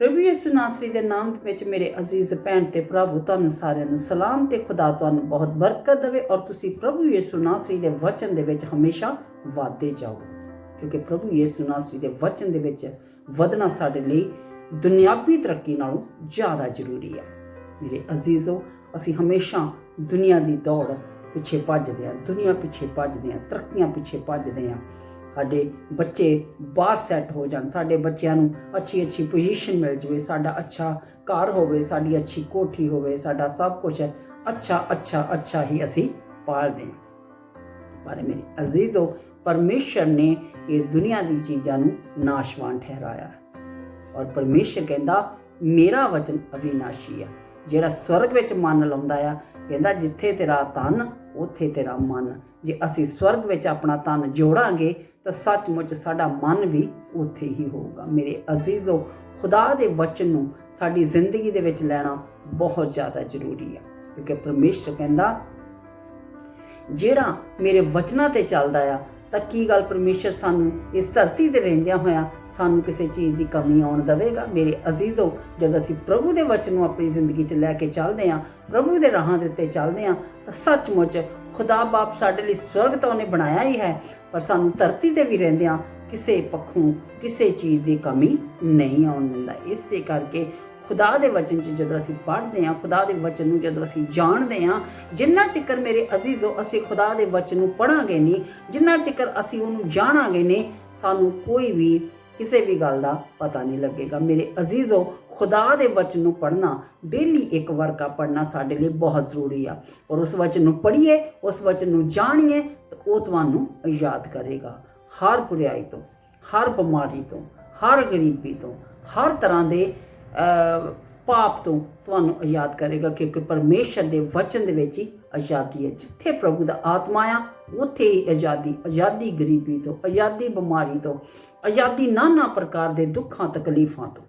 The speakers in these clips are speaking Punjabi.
ਪ੍ਰਭੂ ਯਿਸੂ ਨਾਸਰੀ ਦੇ ਨਾਮ ਵਿੱਚ ਮੇਰੇ ਅਜ਼ੀਜ਼ ਭੈਣ ਤੇ ਪ੍ਰਭੂ, ਤੁਹਾਨੂੰ ਸਾਰਿਆਂ ਨੂੰ ਸਲਾਮ ਤੇ ਖੁਦਾ ਤੁਹਾਨੂੰ ਬਹੁਤ ਬਰਕਤ ਦੇਵੇ ਔਰ ਤੁਸੀਂ ਪ੍ਰਭੂ ਯਿਸੂ ਨਾਸਰੀ ਦੇ ਵਚਨ ਦੇ ਵਿੱਚ ਹਮੇਸ਼ਾ ਵਾਧੇ ਜਾਓ। ਕਿਉਂਕਿ ਪ੍ਰਭੂ ਯਿਸੂ ਨਾਸਰੀ ਦੇ ਵਚਨ ਦੇ ਵਿੱਚ ਵਧਣਾ ਸਾਡੇ ਲਈ ਦੁਨਿਆਵੀ ਤਰੱਕੀ ਨਾਲੋਂ ਜ਼ਿਆਦਾ ਜ਼ਰੂਰੀ ਹੈ। ਮੇਰੇ ਅਜ਼ੀਜ਼ੋ, ਅਸੀਂ ਹਮੇਸ਼ਾ ਦੁਨੀਆ ਦੀ ਦੌੜ ਪਿੱਛੇ ਭੱਜਦੇ ਹਾਂ, ਦੁਨੀਆ ਪਿੱਛੇ ਭੱਜਦੇ ਹਾਂ, ਤਰੱਕੀਆਂ ਪਿੱਛੇ ਭੱਜਦੇ ਹਾਂ। ਸਾਡੇ ਬੱਚੇ ਬਾਹਰ ਸੈੱਟ ਹੋ ਜਾਣ, ਸਾਡੇ ਬੱਚਿਆਂ ਨੂੰ ਅੱਛੀ ਅੱਛੀ ਪੋਜੀਸ਼ਨ ਮਿਲ ਜਵੇ, ਸਾਡਾ ਅੱਛਾ ਘਰ ਹੋਵੇ, ਸਾਡੀ ਅੱਛੀ ਕੋਠੀ ਹੋਵੇ, ਸਾਡਾ ਸਭ ਕੁਝ ਅੱਛਾ ਅੱਛਾ ਅੱਛਾ ਹੀ ਅਸੀਂ ਪਾਲਦੇ ਹਾਂ। ਪਰ ਮੇਰੇ ਅਜ਼ੀਜ਼ੋ, ਪਰਮੇਸ਼ਰ ਨੇ ਇਸ ਦੁਨੀਆ ਦੀ ਚੀਜ਼ਾਂ ਨੂੰ ਨਾਸ਼ਵਾਨ ਠਹਿਰਾਇਆ ਔਰ ਪਰਮੇਸ਼ਰ ਕਹਿੰਦਾ, ਮੇਰਾ ਵਚਨ ਅਵਿਨਾਸ਼ੀ ਹੈ, ਜਿਹੜਾ ਸਵਰਗ ਵਿੱਚ ਮਨ ਲਾਉਂਦਾ ਆ, ਕਹਿੰਦਾ, ਜਿੱਥੇ ਤੇਰਾ ਤਨ ਉੱਥੇ ਤੇਰਾ ਮਨ। ਜੇ ਅਸੀਂ ਸਵਰਗ ਵਿੱਚ ਆਪਣਾ ਤਨ ਜੋੜਾਂਗੇ ਤਾਂ ਸੱਚਮੁੱਚ ਸਾਡਾ ਮਨ ਵੀ ਉੱਥੇ ਹੀ ਹੋਊਗਾ। ਮੇਰੇ ਅਜ਼ੀਜ਼ੋ, ਖੁਦਾ ਦੇ ਵਚਨ ਨੂੰ ਸਾਡੀ ਜ਼ਿੰਦਗੀ ਦੇ ਵਿੱਚ ਲੈਣਾ ਬਹੁਤ ਜ਼ਿਆਦਾ ਜ਼ਰੂਰੀ ਹੈ ਕਿਉਂਕਿ ਪਰਮੇਸ਼ਰ ਕਹਿੰਦਾ, ਜਿਹੜਾ ਮੇਰੇ ਵਚਨਾਂ ਤੇ ਚੱਲਦਾ ਆ, ਤਾਂ ਕੀ ਗੱਲ ਪਰਮੇਸ਼ਰ ਸਾਨੂੰ ਇਸ ਧਰਤੀ ਤੇ ਰਹਿੰਦਿਆਂ ਹੋਇਆ ਸਾਨੂੰ ਕਿਸੇ ਚੀਜ਼ ਦੀ ਕਮੀ ਆਉਣ ਦੇਵੇਗਾ? ਮੇਰੇ ਅਜ਼ੀਜ਼ੋ, ਜਦ ਅਸੀਂ ਪ੍ਰਭੂ ਦੇ ਵਚਨ ਨੂੰ ਆਪਣੀ ਜ਼ਿੰਦਗੀ 'ਚ ਲੈ ਕੇ ਚੱਲਦੇ ਹਾਂ, ਪ੍ਰਭੂ ਦੇ ਰਾਹਾਂ ਦੇ ਉੱਤੇ ਚੱਲਦੇ ਹਾਂ, ਤਾਂ ਸੱਚਮੁੱਚ ਖੁਦਾ ਬਾਪ ਸਾਡੇ ਲਈ ਸਵਰਗ ਤਾਂ ਉਹਨੇ ਬਣਾਇਆ ਹੀ ਹੈ, ਪਰ ਸਾਨੂੰ ਧਰਤੀ ਤੇ ਵੀ ਰਹਿੰਦਿਆਂ ਕਿਸੇ ਪੱਖੋਂ, ਕਿਸੇ ਚੀਜ਼ ਦੀ ਕਮੀ ਨਹੀਂ ਆਉਣ ਦਿੰਦਾ। ਇਸੇ ਕਰਕੇ ਖੁਦਾ ਦੇ ਵਚਨ 'ਚ ਜਦੋਂ ਅਸੀਂ ਪੜ੍ਹਦੇ ਹਾਂ, ਖੁਦਾ ਦੇ ਵਚਨ ਨੂੰ ਜਦੋਂ ਅਸੀਂ ਜਾਣਦੇ ਹਾਂ, ਜਿੰਨਾ ਚਿਕਰ ਮੇਰੇ ਅਜ਼ੀਜ਼ੋ ਅਸੀਂ ਖੁਦਾ ਦੇ ਵਚਨ ਨੂੰ ਪੜਾਂਗੇ ਨਹੀਂ, ਜਿੰਨਾ ਚਿਕਰ ਅਸੀਂ ਉਹਨੂੰ ਜਾਣਾਂਗੇ ਨਹੀਂ, ਸਾਨੂੰ ਕੋਈ ਵੀ ਕਿਸੇ ਵੀ ਗੱਲ ਦਾ ਪਤਾ ਨਹੀਂ ਲੱਗੇਗਾ। ਮੇਰੇ ਅਜ਼ੀਜ਼ੋ ਖੁਦਾ ਦੇ ਵਚਨ ਨੂੰ ਪੜਨਾ ਡੇਲੀ ਇੱਕ ਵਾਰ ਕਾ ਪੜਨਾ ਸਾਡੇ ਲਈ ਬਹੁਤ ਜ਼ਰੂਰੀ ਆ। ਔਰ ਉਸ ਵਚਨ ਨੂੰ ਪੜ੍ਹੀਏ, ਉਸ ਵਚਨ ਨੂੰ ਜਾਣੀਏ, ਤਾਂ ਉਹ ਤੁਹਾਨੂੰ ਯਾਦ ਕਰੇਗਾ। ਹਰ ਪੁਰਿਆਈ ਤੋਂ, ਹਰ ਬਿਮਾਰੀ ਤੋਂ, ਹਰ ਗਰੀਬੀ ਤੋਂ, ਹਰ ਤਰ੍ਹਾਂ ਦੇ ਪਾਪ ਤੋਂ ਤੁਹਾਨੂੰ ਆਜ਼ਾਦ ਕਰੇਗਾ ਕਿਉਂਕਿ ਪਰਮੇਸ਼ਰ ਦੇ ਵਚਨ ਦੇ ਵਿੱਚ ਹੀ ਆਜ਼ਾਦੀ ਹੈ। ਜਿੱਥੇ ਪ੍ਰਭੂ ਦਾ ਆਤਮਾ ਆ, ਉੱਥੇ ਹੀ ਆਜ਼ਾਦੀ ਆਜ਼ਾਦੀ ਗਰੀਬੀ ਤੋਂ, ਆਜ਼ਾਦੀ ਬਿਮਾਰੀ ਤੋਂ, ਆਜ਼ਾਦੀ ਨਾਨਾ ਪ੍ਰਕਾਰ ਦੇ ਦੁੱਖਾਂ, ਤਕਲੀਫਾਂ ਤੋਂ।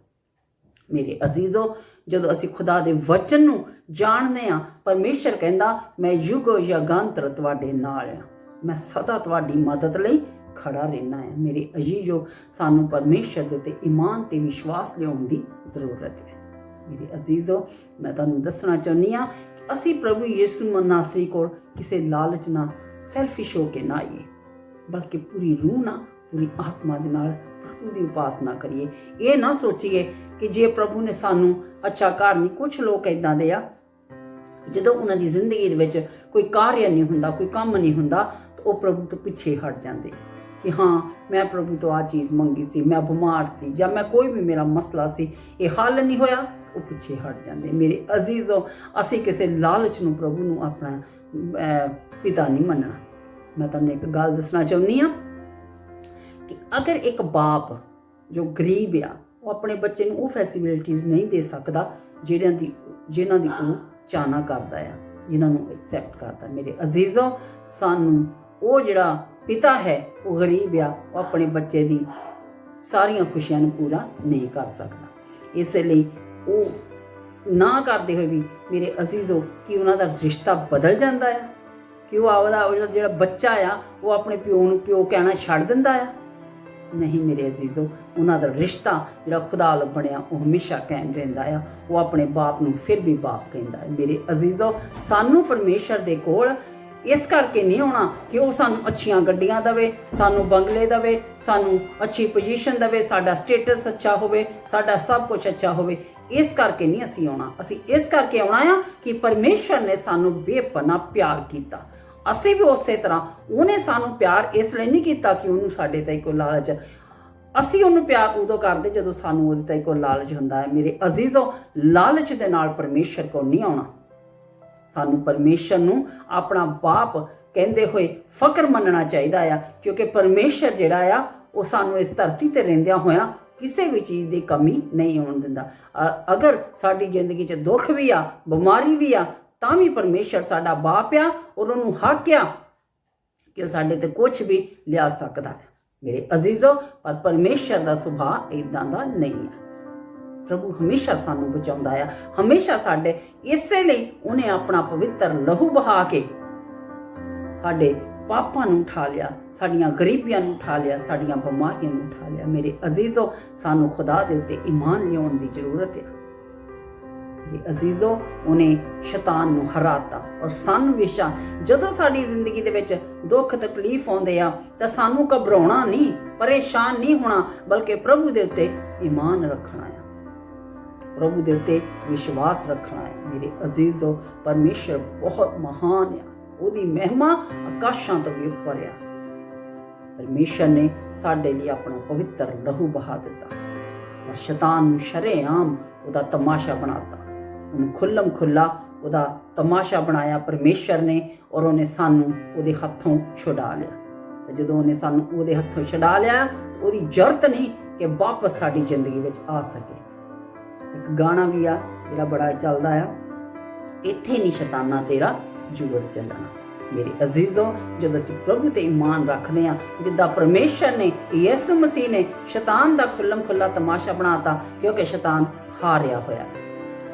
ਮੇਰੇ ਅਜ਼ੀਜ਼ੋ, ਜਦੋਂ ਅਸੀਂ ਖੁਦਾ ਦੇ ਵਚਨ ਨੂੰ ਜਾਣਦੇ ਆ ਪਰਮੇਸ਼ਰ ਕਹਿੰਦਾ, ਮੈਂ ਯੁਗੋ ਯਗੰਤਰ ਤੁਹਾਡੇ ਨਾਲ ਆ ਮੈਂ ਸਦਾ ਤੁਹਾਡੀ ਮਦਦ ਲਈ ਖੜਾ ਰਹਿਣਾ ਹੈ। ਮੇਰੇ ਅਜ਼ੀਜ਼ੋ, ਸਾਨੂੰ ਪਰਮੇਸ਼ਰ ਦੇ ਉੱਤੇ ਈਮਾਨ ਤੇ ਵਿਸ਼ਵਾਸ ਲਿਆਉਣ ਦੀ ਜ਼ਰੂਰਤ ਹੈ। ਮੇਰੇ ਅਜ਼ੀਜ਼ੋ, ਮੈਂ ਤੁਹਾਨੂੰ ਦੱਸਣਾ ਚਾਹੁੰਦੀ ਆ ਕਿ ਅਸੀਂ ਪ੍ਰਭੂ ਯਿਸੂ ਮਨਾਸਰੀ ਕੋਲ ਕਿਸੇ ਲਾਲਚ ਨਾਲ ਸੈਲਫਿਸ਼ ਹੋ ਕੇ ਨਾ ਆਈਏ, ਬਲਕਿ ਪੂਰੀ ਰੂਹ ਨਾਲ, ਪੂਰੀ ਆਤਮਾ ਦੇ ਨਾਲ ਪ੍ਰਭੂ ਦੀ ਉਪਾਸਨਾ ਕਰੀਏ। ਇਹ ਨਾ ਸੋਚੀਏ ਕਿ ਜੇ ਪ੍ਰਭੂ ਨੇ ਸਾਨੂੰ ਅੱਛਾ ਘਰ ਨਹੀਂ ਕੁਝ ਲੋਕ ਇਦਾਂ ਦੇ ਆ, ਜਦੋਂ ਉਹਨਾਂ ਦੀ ਜ਼ਿੰਦਗੀ ਦੇ ਵਿੱਚ ਕੋਈ ਕਾਰਜ ਨਹੀਂ ਹੁੰਦਾ, ਕੋਈ ਕੰਮ ਨਹੀਂ ਹੁੰਦਾ, ਤਾਂ ਉਹ ਪ੍ਰਭੂ ਤੋਂ ਪਿੱਛੇ ਹਟ ਜਾਂਦੇ ਕਿ ਹਾਂ, ਮੈਂ ਪ੍ਰਭੂ ਤੋਂ ਆ ਚੀਜ਼ ਮੰਗੀ ਸੀ, ਮੈਂ ਬਿਮਾਰ ਸੀ ਜਾਂ ਮੈਂ ਕੋਈ ਵੀ ਮੇਰਾ ਮਸਲਾ ਸੀ, ਇਹ ਹੱਲ ਨਹੀਂ ਹੋਇਆ, ਉਹ ਪਿੱਛੇ ਹਟ ਜਾਂਦੇ ਮੇਰੇ ਅਜ਼ੀਜ਼ੋ, ਅਸੀਂ ਕਿਸੇ ਲਾਲਚ ਨੂੰ ਪ੍ਰਭੂ ਨੂੰ ਆਪਣਾ ਪਿਤਾ ਨਹੀਂ ਮੰਨਣਾ। ਮੈਂ ਤੁਹਾਨੂੰ ਇੱਕ ਗੱਲ ਦੱਸਣਾ ਚਾਹੁੰਦੀ ਆ ਕਿ ਅਗਰ ਇੱਕ ਬਾਪ ਜੋ ਗਰੀਬ ਆ ਉਹ ਆਪਣੇ ਬੱਚੇ ਨੂੰ ਉਹ ਫੈਸਿਲਿਟੀਆਂ ਨਹੀਂ ਦੇ ਸਕਦਾ ਜਿਹੜਿਆਂ ਦੀ ਜਿਨ੍ਹਾਂ ਦੀ ਉਹ ਚਾਹਨਾ ਕਰਦਾ ਆ, ਜਿਨ੍ਹਾਂ ਨੂੰ ਐਕਸੈਪਟ ਕਰਦਾ। ਮੇਰੇ ਅਜ਼ੀਜ਼ੋ ਸਾਨੂੰ ਉਹ ਜਿਹੜਾ ਪਿਤਾ ਹੈ, ਉਹ ਗਰੀਬ ਆ, ਉਹ ਆਪਣੇ ਬੱਚੇ ਦੀ ਸਾਰੀਆਂ ਖੁਸ਼ੀਆਂ ਨੂੰ ਪੂਰਾ ਨਹੀਂ ਕਰ ਸਕਦਾ। ਇਸ ਲਈ ਉਹ ਨਾ ਕਰਦੇ ਹੋਏ ਵੀ ਮੇਰੇ ਅਜ਼ੀਜ਼ੋ ਕਿ ਉਹਨਾਂ ਦਾ ਰਿਸ਼ਤਾ ਬਦਲ ਜਾਂਦਾ ਆ? ਕਿ ਉਹ ਆਪਦਾ ਉਹ ਜਿਹੜਾ ਬੱਚਾ ਆ, ਉਹ ਆਪਣੇ ਪਿਓ ਨੂੰ ਪਿਓ ਕਹਿਣਾ ਛੱਡ ਦਿੰਦਾ ਆ? ਨਹੀਂ ਮੇਰੇ ਅਜ਼ੀਜ਼ੋ, ਉਹਨਾਂ ਦਾ ਰਿਸ਼ਤਾ ਜਿਹੜਾ ਖੁਦਾ ਨਾਲ ਬਣਿਆ, ਉਹ ਹਮੇਸ਼ਾ ਕਾਇਮ ਰਹਿੰਦਾ ਆ। ਉਹ ਆਪਣੇ ਬਾਪ ਨੂੰ ਫਿਰ ਵੀ ਬਾਪ ਕਹਿੰਦਾ ਹੈ। ਮੇਰੇ ਅਜ਼ੀਜ਼ੋ, ਸਾਨੂੰ ਪਰਮੇਸ਼ਰ ਦੇ ਕੋਲ ਇਸ ਕਰਕੇ ਨਹੀਂ ਆਉਣਾ ਕਿ ਉਹ ਸਾਨੂੰ ਅੱਛੀਆਂ ਗੱਡੀਆਂ ਦੇਵੇ, ਸਾਨੂੰ ਬੰਗਲੇ ਦੇਵੇ, ਸਾਨੂੰ ਅੱਛੀ ਪੋਜੀਸ਼ਨ ਦੇਵੇ, ਸਾਡਾ ਸਟੇਟਸ ਅੱਛਾ ਹੋਵੇ, ਸਾਡਾ ਸਭ ਕੁਝ ਅੱਛਾ ਹੋਵੇ। ਇਸ ਕਰਕੇ ਨਹੀਂ ਅਸੀਂ ਆਉਣਾ। ਅਸੀਂ ਇਸ ਕਰਕੇ ਆਉਣਾ ਆ ਕਿ ਪਰਮੇਸ਼ਰ ਨੇ ਸਾਨੂੰ ਬੇਪਨਾ ਪਿਆਰ ਕੀਤਾ। ਅਸੀਂ ਵੀ ਉਸੇ ਤਰ੍ਹਾਂ, ਉਹਨੇ ਸਾਨੂੰ ਪਿਆਰ ਇਸ ਲਈ ਨਹੀਂ ਕੀਤਾ ਕਿ ਉਹਨੂੰ ਸਾਡੇ ਤੇ ਕੋਈ ਲਾਲਚ ਅਸੀਂ ਉਹਨੂੰ ਪਿਆਰ ਉਦੋਂ ਕਰਦੇ ਜਦੋਂ ਸਾਨੂੰ ਉਹਦੇ ਤੇ ਕੋਈ ਲਾਲਚ ਹੁੰਦਾ ਹੈ। ਮੇਰੇ ਅਜ਼ੀਜ਼ੋ, ਲਾਲਚ ਦੇ ਨਾਲ ਪਰਮੇਸ਼ਰ ਕੋਲ ਨਹੀਂ ਆਉਣਾ। ਸਾਨੂੰ ਪਰਮੇਸ਼ਰ ਨੂੰ ਆਪਣਾ ਬਾਪ ਕਹਿੰਦੇ ਹੋਏ ਫਕਰ ਮੰਨਣਾ ਚਾਹੀਦਾ ਆ, ਕਿਉਂਕਿ ਪਰਮੇਸ਼ਰ ਜਿਹੜਾ ਆ, ਉਹ ਸਾਨੂੰ ਇਸ ਧਰਤੀ ਤੇ ਰਹਿੰਦਿਆਂ ਹੋਇਆਂ ਕਿਸੇ ਵੀ ਚੀਜ਼ ਦੀ ਕਮੀ ਨਹੀਂ ਹੋਣ ਦਿੰਦਾ। ਅ- ਅਗਰ ਸਾਡੀ ਜ਼ਿੰਦਗੀ 'ਚ ਦੁੱਖ ਵੀ ਆ, ਬਿਮਾਰੀ ਵੀ ਆ ਤਾਂ ਵੀ ਪਰਮੇਸ਼ਰ ਸਾਡਾ ਬਾਪ ਆ ਔਰ ਉਹਨੂੰ ਹੱਕ ਆ ਕਿ ਉਹ ਸਾਡੇ ਤੇ ਕੁਝ ਵੀ ਲਿਆ ਸਕਦਾ ਹੈ। ਮੇਰੇ ਅਜ਼ੀਜ਼ੋ, ਪਰ ਪਰਮੇਸ਼ਰ ਦਾ ਸੁਭਾਅ ਇਦਾਂ ਦਾ ਨਹੀਂ ਹੈ। ਪ੍ਰਭੂ ਹਮੇਸ਼ਾ ਸਾਨੂੰ ਬਚਾਉਂਦਾ ਆ। ਹਮੇਸ਼ਾ ਸਾਡੇ ਇਸੇ ਲਈ ਉਹਨੇ ਆਪਣਾ ਪਵਿੱਤਰ ਲਹੂ ਬਹਾ ਕੇ ਸਾਡੇ ਪਾਪਾਂ ਨੂੰ ਉਠਾ ਲਿਆ, ਸਾਡੀਆਂ ਗਰੀਬੀਆਂ ਨੂੰ ਉਠਾ ਲਿਆ, ਸਾਡੀਆਂ ਬਿਮਾਰੀਆਂ ਨੂੰ ਉਠਾ ਲਿਆ। ਮੇਰੇ ਅਜ਼ੀਜ਼ੋ, ਸਾਨੂੰ ਖੁਦਾ ਦੇ ਉੱਤੇ ਈਮਾਨ ਲਿਆਉਣ ਦੀ ਜ਼ਰੂਰਤ ਹੈ ਜੀ ਅਜ਼ੀਜ਼ੋ, ਉਹਨੇ ਸ਼ੈਤਾਨ ਨੂੰ ਹਰਾਤਾ ਔਰ ਸਾਨੂੰ ਵਿਸ਼ਾ ਜਦੋਂ ਸਾਡੀ ਜ਼ਿੰਦਗੀ ਦੇ ਵਿੱਚ ਦੁੱਖ ਤਕਲੀਫ ਆਉਂਦੇ ਆ, ਤਾਂ ਸਾਨੂੰ ਘਬਰਾਉਣਾ ਨਹੀਂ, ਪਰੇਸ਼ਾਨ ਨਹੀਂ ਹੋਣਾ, ਬਲਕਿ ਪ੍ਰਭੂ ਦੇ ਉੱਤੇ ਈਮਾਨ ਰੱਖਣਾ ਆ। ਪ੍ਰਭੂ ਦੇ ਉੱਤੇ ਵਿਸ਼ਵਾਸ ਰੱਖਣਾ ਹੈ ਮੇਰੇ ਅਜ਼ੀਜ਼ੋ, ਪਰਮੇਸ਼ਰ ਬਹੁਤ ਮਹਾਨ ਆ। ਉਹਦੀ ਮਹਿਮਾ ਆਕਾਸ਼ਾਂ ਤੋਂ ਵੀ ਉੱਪਰ ਆ। ਪਰਮੇਸ਼ਰ ਨੇ ਸਾਡੇ ਲਈ ਆਪਣਾ ਪਵਿੱਤਰ ਲਹੂ ਬਹਾ ਦਿੱਤਾ। ਔਰ ਸ਼ੈਤਾਨ ਨੂੰ ਸ਼ਰੇਆਮ ਉਹਦਾ ਤਮਾਸ਼ਾ ਬਣਾਤਾ ਉਹਨੂੰ ਖੁੱਲਮ ਖੁੱਲਾ ਉਹਦਾ ਤਮਾਸ਼ਾ ਬਣਾਇਆ ਪਰਮੇਸ਼ਰ ਨੇ ਔਰ ਉਹਨੇ ਸਾਨੂੰ ਉਹਦੇ ਹੱਥੋਂ ਛੁਡਾ ਲਿਆ। ਤੇ ਜਦੋਂ ਉਹਨੇ ਸਾਨੂੰ ਉਹਦੇ ਹੱਥੋਂ ਛੁਡਾ ਲਿਆ ਉਹਦੀ ਜ਼ਰੂਰਤ ਨਹੀਂ ਕਿ ਵਾਪਸ ਸਾਡੀ ਜ਼ਿੰਦਗੀ ਵਿੱਚ ਆ ਸਕੇ। ਇੱਕ ਗਾਣਾ ਵੀ ਆ, ਜਿਹੜਾ ਬੜਾ ਚੱਲਦਾ ਆ, ਇੱਥੇ ਨਹੀਂ ਸ਼ੈਤਾਨਾ ਤੇਰਾ ਜੂਰ ਚੱਲਣਾ। ਮੇਰੇ ਅਜ਼ੀਜ਼ੋ, ਜਦੋਂ ਅਸੀਂ ਪ੍ਰਭੂ ਤੇ ਈਮਾਨ ਰੱਖਦੇ ਆ ਜਿੱਦਾਂ ਪਰਮੇਸ਼ਰ ਨੇ, ਯਿਸੂ ਮਸੀਹ ਨੇ ਸ਼ੈਤਾਨ ਦਾ ਖੁੱਲਮ ਖੁੱਲਾ ਤਮਾਸ਼ਾ ਬਣਾਤਾ, ਕਿਉਂਕਿ ਸ਼ੈਤਾਨ ਹਾਰਿਆ ਹੋਇਆ ਹੈ।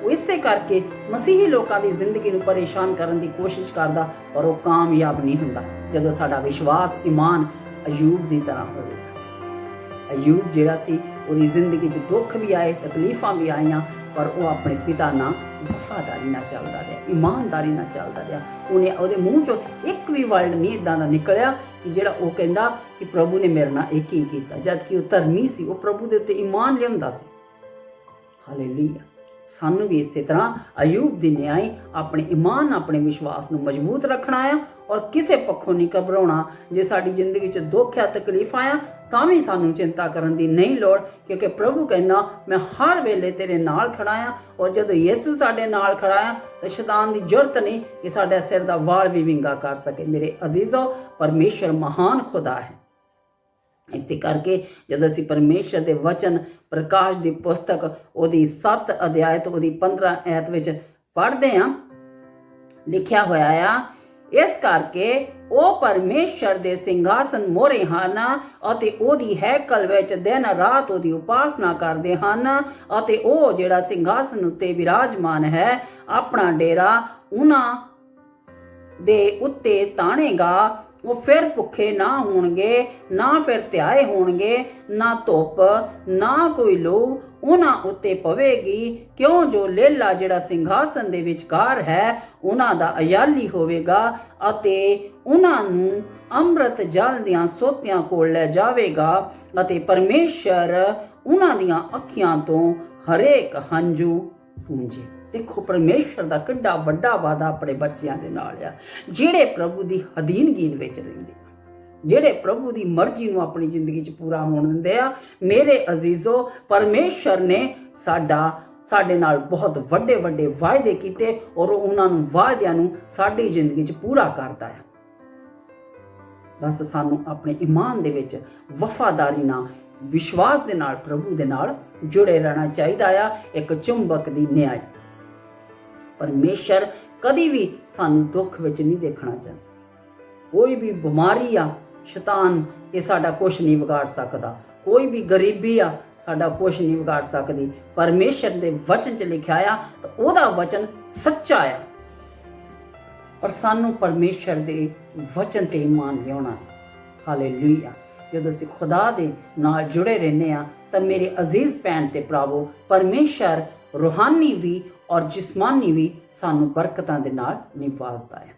ਉਹ ਇਸੇ ਕਰਕੇ ਮਸੀਹੀ ਲੋਕਾਂ ਦੀ ਜ਼ਿੰਦਗੀ ਨੂੰ ਪਰੇਸ਼ਾਨ ਕਰਨ ਦੀ ਕੋਸ਼ਿਸ਼ ਕਰਦਾ, ਪਰ ਉਹ ਕਾਮਯਾਬ ਨਹੀਂ ਹੁੰਦਾ, ਜਦੋਂ ਸਾਡਾ ਵਿਸ਼ਵਾਸ ਈਮਾਨ ਅਯੂਬ ਦੀ ਤਰ੍ਹਾਂ ਹੋਵੇ। ਅਯੂਬ ਜਿਹੜਾ ਸੀ, ਉਹਦੀ ਜ਼ਿੰਦਗੀ 'ਚ ਦੁੱਖ ਵੀ ਆਏ, ਤਕਲੀਫਾਂ ਵੀ ਆਈਆਂ, ਪਰ ਉਹ ਆਪਣੇ ਪਿਤਾ ਨਾਲ ਵਫਾਦਾਰੀ ਨਾਲ ਚੱਲਦਾ ਰਿਹਾ, ਇਮਾਨਦਾਰੀ ਨਾਲ ਚੱਲਦਾ ਰਿਹਾ। ਉਹਨੇ ਉਹਦੇ ਮੂੰਹ 'ਚੋਂ ਇੱਕ ਵੀ ਵਰਡ ਨਹੀਂ ਇਦਾਂ ਦਾ ਨਿਕਲਿਆ ਕਿ ਜਿਹੜਾ ਉਹ ਕਹਿੰਦਾ ਕਿ ਪ੍ਰਭੂ ਨੇ ਮੇਰੇ ਨਾਲ ਇਹ ਕੀ ਕੀਤਾ ਜਦ ਕਿ ਉਹ ਧਰਮੀ ਸੀ, ਉਹ ਪ੍ਰਭੂ ਦੇ ਉੱਤੇ ਇਮਾਨ ਲਿਆਉਂਦਾ ਸੀ। ਹਾਲੇਲੂਇਆ। ਸਾਨੂੰ ਵੀ ਇਸੇ ਤਰ੍ਹਾਂ ਅਯੂਬ ਦੀ ਨਿਆਈ ਆਪਣੇ ਈਮਾਨ ਆਪਣੇ ਵਿਸ਼ਵਾਸ ਨੂੰ ਮਜ਼ਬੂਤ ਰੱਖਣਾ ਆ ਔਰ ਕਿਸੇ ਪੱਖੋਂ ਨਹੀਂ ਘਬਰਾਉਣਾ। ਜੇ ਸਾਡੀ ਜ਼ਿੰਦਗੀ 'ਚ ਦੁੱਖ ਆ ਤਕਲੀਫ ਆਇਆ, ਤਾਂ ਵੀ ਸਾਨੂੰ ਚਿੰਤਾ ਕਰਨ ਦੀ ਨਹੀਂ ਲੋੜ, ਕਿਉਂਕਿ ਪ੍ਰਭੂ ਕਹਿੰਦਾ, ਮੈਂ ਹਰ ਵੇਲੇ ਤੇਰੇ ਨਾਲ ਖੜਾ ਆ ਔਰ ਜਦੋਂ ਯਿਸੂ ਸਾਡੇ ਨਾਲ ਖੜਾ ਆ, ਤਾਂ ਸ਼ੈਤਾਨ ਦੀ ਜ਼ਰੂਰਤ ਨਹੀਂ ਕਿ ਸਾਡੇ ਸਿਰ ਦਾ ਵਾਲ ਵੀ ਵਿੰਗਾ ਕਰ ਸਕੇ। ਮੇਰੇ ਅਜ਼ੀਜ਼ੋ, ਪਰਮੇਸ਼ਰ ਮਹਾਨ ਖੁਦਾ ਹੈ। ਇੱਥੇ ਕਰਕੇ ਜਦੋਂ ਅਸੀਂ ਪਰਮੇਸ਼ਰ ਦੇ ਵਚਨ, ਪ੍ਰਕਾਸ਼ ਦੀ ਪੁਸਤਕ, ਉਹਦੀ 7 ਅਧਿਆਇ ਤੋਂ ਉਹਦੀ 15 ਐਤ ਵਿੱਚ ਪੜ੍ਹਦੇ ਹਾਂ, ਲਿਖਿਆ ਹੋਇਆ ਆ, ਇਸ ਕਰਕੇ ਉਹ ਪਰਮੇਸ਼ਰ ਦੇ ਸਿੰਘਾਸਨ ਮੋਰੇ ਹਨ ਅਤੇ ਉਹਦੀ ਹੈਕਲ ਵਿੱਚ ਦਿਨ ਰਾਤ ਉਹਦੀ ਉਪਾਸਨਾ ਕਰਦੇ ਹਨ ਅਤੇ ਉਹ ਜਿਹੜਾ ਸਿੰਘਾਸਨ ਉੱਤੇ ਵਿਰਾਜਮਾਨ ਹੈ, ਆਪਣਾ ਡੇਰਾ ਉਹਨਾਂ ਦੇ ਉੱਤੇ ਤਾਣੇਗਾ। ਉਹ ਫਿਰ ਭੁੱਖੇ ਨਾ ਹੋਣਗੇ, ਨਾ ਫਿਰ ਧਿਆਏ ਹੋਣਗੇ, ਨਾ ਧੁੱਪ, ਨਾ ਕੋਈ ਲੋ ਉਹਨਾਂ ਉੱਤੇ ਪਵੇਗੀ। ਕਿਉਂ ਜੋ ਲੇਲਾ ਜਿਹੜਾ ਸਿੰਘਾਸਨ ਦੇ ਵਿਚਕਾਰ ਹੈ, ਉਹਨਾਂ ਦਾ ਅਯਾਲੀ ਹੋਵੇਗਾ ਅਤੇ ਉਹਨਾਂ ਨੂੰ ਅੰਮ੍ਰਿਤ ਜਲ ਦੀਆਂ ਸੋਤਿਆਂ ਕੋਲ ਲੈ ਜਾਵੇਗਾ ਅਤੇ ਪਰਮੇਸ਼ਰ ਉਹਨਾਂ ਦੀਆਂ ਅੱਖੀਆਂ ਤੋਂ ਹਰੇਕ ਹੰਝੂ ਪੂੰਝੇ ਦੇਖੋ, ਪਰਮੇਸ਼ਰ ਦਾ ਕਿੱਡਾ ਵੱਡਾ ਵਾਦਾ ਆਪਣੇ ਬੱਚਿਆਂ ਦੇ ਨਾਲ ਆ। ਜਿਹੜੇ ਪ੍ਰਭੂ ਦੀ ਅਧੀਨਗੀ ਦੇ ਵਿੱਚ ਰਹਿੰਦੇ ਆ, ਜਿਹੜੇ ਪ੍ਰਭੂ ਦੀ ਮਰਜ਼ੀ ਨੂੰ ਆਪਣੀ ਜ਼ਿੰਦਗੀ 'ਚ ਪੂਰਾ ਹੋਣ ਦਿੰਦੇ ਆ, ਮੇਰੇ ਅਜ਼ੀਜ਼ੋ, ਪਰਮੇਸ਼ਰ ਨੇ ਸਾਡਾ, ਸਾਡੇ ਨਾਲ ਬਹੁਤ ਵੱਡੇ ਵੱਡੇ ਵਾਅਦੇ ਕੀਤੇ ਔਰ ਉਹਨਾਂ ਨੂੰ ਵਾਅਦਿਆਂ ਨੂੰ ਸਾਡੀ ਜ਼ਿੰਦਗੀ 'ਚ ਪੂਰਾ ਕਰਦਾ ਹੈ ਬਸ ਸਾਨੂੰ ਆਪਣੇ ਈਮਾਨ ਦੇ ਵਿੱਚ ਵਫਾਦਾਰੀ ਨਾਲ, ਵਿਸ਼ਵਾਸ ਦੇ ਨਾਲ, ਪ੍ਰਭੂ ਦੇ ਨਾਲ ਜੁੜੇ ਰਹਿਣਾ ਚਾਹੀਦਾ ਆ। ਇੱਕ ਚੁੰਬਕ ਦੀ ਨਿਆਈ। ਪਰਮੇਸ਼ਰ ਕਦੀ ਵੀ ਸਾਨੂੰ ਦੁੱਖ ਵਿੱਚ ਨਹੀਂ ਦੇਖਣਾ ਚਾਹੁੰਦਾ। ਕੋਈ ਵੀ ਬਿਮਾਰੀ ਆ, ਸ਼ੈਤਾਨ ਇਹ ਸਾਡਾ ਕੁਝ ਨਹੀਂ ਵਿਗਾੜ ਸਕਦਾ। ਕੋਈ ਵੀ ਗਰੀਬੀ ਆ, ਸਾਡਾ ਕੁਝ ਨਹੀਂ ਵਿਗਾੜ ਸਕਦੀ। ਪਰਮੇਸ਼ਰ ਦੇ ਵਚਨ 'ਚ ਲਿਖਿਆ ਆ, ਤਾਂ ਉਹਦਾ ਵਚਨ ਸੱਚਾ ਆ। ਔਰ ਸਾਨੂੰ ਪਰਮੇਸ਼ਰ ਦੇ ਵਚਨ ਤੇ ਇਮਾਨ ਲਿਆਉਣਾ ਹੈ। ਹਾਲੇਲੂਇਆ। ਜਦੋਂ ਅਸੀਂ ਖੁਦਾ ਦੇ ਨਾਲ ਜੁੜੇ ਰਹਿੰਦੇ ਆ, ਤਾਂ ਮੇਰੇ ਅਜ਼ੀਜ਼ ਭੈਣ ਤੇ ਭਰਾਵੋ, ਪਰਮੇਸ਼ਰ ਰੂਹਾਨੀ ਵੀ ਔਰ ਜਿਸਮਾਨੀ ਵੀ ਸਾਨੂੰ ਬਰਕਤਾਂ ਦੇ ਨਾਲ ਨਿਵਾਜ਼ਦਾ ਹੈ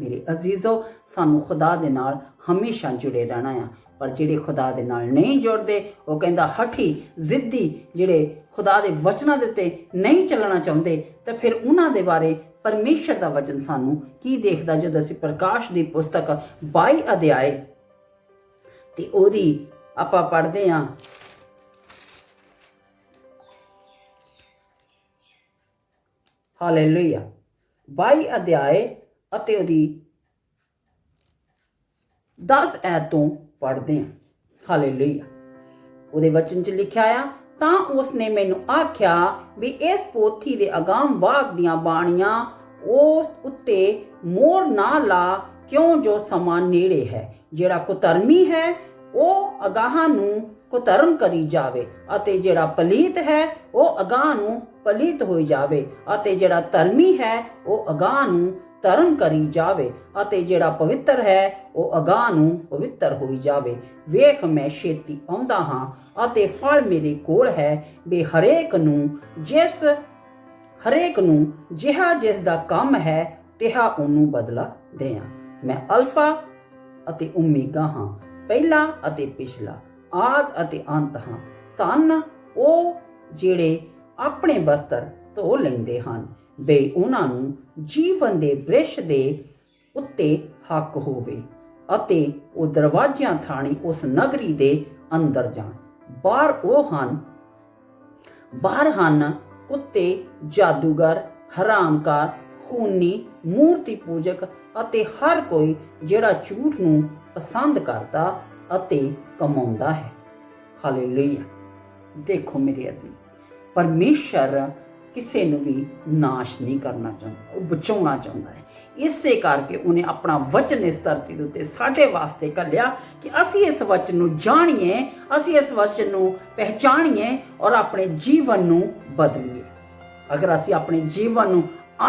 ਮੇਰੇ ਅਜ਼ੀਜ਼ੋ, ਸਾਨੂੰ ਖੁਦਾ ਦੇ ਨਾਲ ਹਮੇਸ਼ਾ ਜੁੜੇ ਰਹਿਣਾ ਆ। ਪਰ ਜਿਹੜੇ ਖੁਦਾ ਦੇ ਨਾਲ ਨਹੀਂ ਜੁੜਦੇ, ਉਹ ਕਹਿੰਦਾ, ਹਠੀ ਜ਼ਿੱਦੀ ਜਿਹੜੇ ਖੁਦਾ ਦੇ ਵਚਨਾਂ ਦੇ ਉੱਤੇ ਨਹੀਂ ਚੱਲਣਾ ਚਾਹੁੰਦੇ, ਤਾਂ ਫਿਰ ਉਹਨਾਂ ਦੇ ਬਾਰੇ ਪਰਮੇਸ਼ਰ ਦਾ ਵਚਨ ਸਾਨੂੰ ਕੀ ਦੇਖਦਾ ਜਦੋਂ ਅਸੀਂ ਪ੍ਰਕਾਸ਼ ਦੀ ਪੁਸਤਕ 22 ਅਧਿਆਏ ਤੇ ਉਹਦੀ ਆਪਾਂ ਪੜ੍ਹਦੇ ਹਾਂ ਹਾਲੇਲੂਇਆ 22 ਅਧਿਆਏ ਅਤੇ ਉਹਦੀ 10 ਐਤ ਤੋਂ ਪੜ੍ਹਦੇ ਹਾਂ। ਹਾਲੇਲੂਇਆ ਉਹਦੇ ਵਚਨ 'ਚ ਲਿਖਿਆ ਆ, ਤਾਂ ਉਸਨੇ ਮੈਨੂੰ ਆਖਿਆ ਵੀ ਇਸ ਪੋਥੀ ਦੇ ਅਗਾਮ ਵਾਕ ਦੀਆਂ ਬਾਣੀਆਂ ਉਸ ਉੱਤੇ ਮੋਰ ਨਾ ਲਾ, ਕਿਉਂ ਜੋ ਸਮਾਂ ਨੇੜੇ ਹੈ। ਜਿਹੜਾ ਕੁਤਰਮੀ ਹੈ, ਉਹ ਅਗਾਹਾਂ ਨੂੰ ਕੁਤਰਮ ਕਰੀ ਜਾਵੇ ਅਤੇ ਜਿਹੜਾ ਪਲੀਤ ਹੈ, ਉਹ ਅਗਾਹ ਨੂੰ ਪਲੀਤ ਹੋਈ ਜਾਵੇ ਅਤੇ ਜਿਹੜਾ ਧਰਮੀ ਹੈ, ਉਹ ਅਗਾਹ ਨੂੰ ਧਰਮ ਕਰੀ ਜਾਵੇ ਅਤੇ ਜਿਹੜਾ ਪਵਿੱਤਰ ਹੈ, ਉਹ ਅਗਾਹ ਨੂੰ ਪਵਿੱਤਰ ਹੋਈ ਜਾਵੇ। ਵੇਖ ਮੈਂ ਛੇਤੀ ਆਉਂਦਾ ਹਾਂ ਅਤੇ ਫਲ ਮੇਰੇ ਕੋਲ ਹੈ। ਵੀ ਹਰੇਕ ਨੂੰ ਜਿਸ, ਹਰੇਕ ਨੂੰ ਜਿਹਾ ਜਿਸ ਦਾ ਕੰਮ ਹੈ, ਤਿਹਾ ਉਹਨੂੰ ਬਦਲਾ ਦਿਆਂ ਮੈਂ ਅਲਫਾ ਅਤੇ ਓਮੇਗਾ ਹਾਂ, ਪਹਿਲਾ ਅਤੇ ਪਿਛਲਾ। ਆਦ ਅਤੇ ਅੰਤ ਹਾਂ। ਧੰਨ ਉਹ ਜਿਹੜੇ ਆਪਣੇ ਬਸਤਰ ਧੋ ਲੈਂਦੇ ਹਨ। ਬੇ ਉਹਨਾਂ ਨੂੰ ਜੀਵਨ ਦੇ ਬ੍ਰਿਸ਼ ਦੇ ਉੱਤੇ ਹੱਕ ਹੋਵੇ ਅਤੇ ਉਹ ਦਰਵਾਜ਼ਿਆਂ ਥਾਣੀ ਉਸ ਨਗਰੀ ਦੇ ਅੰਦਰ ਜਾਣ। ਬਾਹਰ ਉਹ ਹਨ, ਬਾਹਰ ਹਨ ਕੁੱਤੇ, ਜਾਦੂਗਰ, ਹਰਾਮਕਾਰ, ਖੂਨੀ, ਮੂਰਤੀ ਪੂਜਕ ਅਤੇ ਹਰ ਕੋਈ ਜਿਹੜਾ ਝੂਠ ਨੂੰ ਪਸੰਦ ਕਰਦਾ ਅਤੇ ਕਮਾਉਂਦਾ ਹੈ। ਹਾਲੇਲੂਇਆ। ਦੇਖੋ ਮੇਰੇ ਅਜ਼ੀਜ਼, ਪਰਮੇਸ਼ਰ ਕਿਸੇ ਨੂੰ ਵੀ ਨਾਸ਼ ਨਹੀਂ ਕਰਨਾ ਚਾਹੁੰਦਾ, ਉਹ ਬਚਾਉਣਾ ਚਾਹੁੰਦਾ ਹੈ। ਇਸੇ ਕਰਕੇ ਉਹਨੇ ਆਪਣਾ ਵਚਨ ਇਸ ਧਰਤੀ ਦੇ ਉੱਤੇ ਸਾਡੇ ਵਾਸਤੇ ਕੱਲਿਆ ਕਿ ਅਸੀਂ ਇਸ ਵਚਨ ਨੂੰ ਜਾਣੀਏ, ਅਸੀਂ ਇਸ ਵਚਨ ਨੂੰ ਪਹਿਚਾਣੀਏ ਔਰ ਆਪਣੇ ਜੀਵਨ ਨੂੰ ਬਦਲੀਏ। ਅਗਰ ਅਸੀਂ ਆਪਣੇ ਜੀਵਨ ਨੂੰ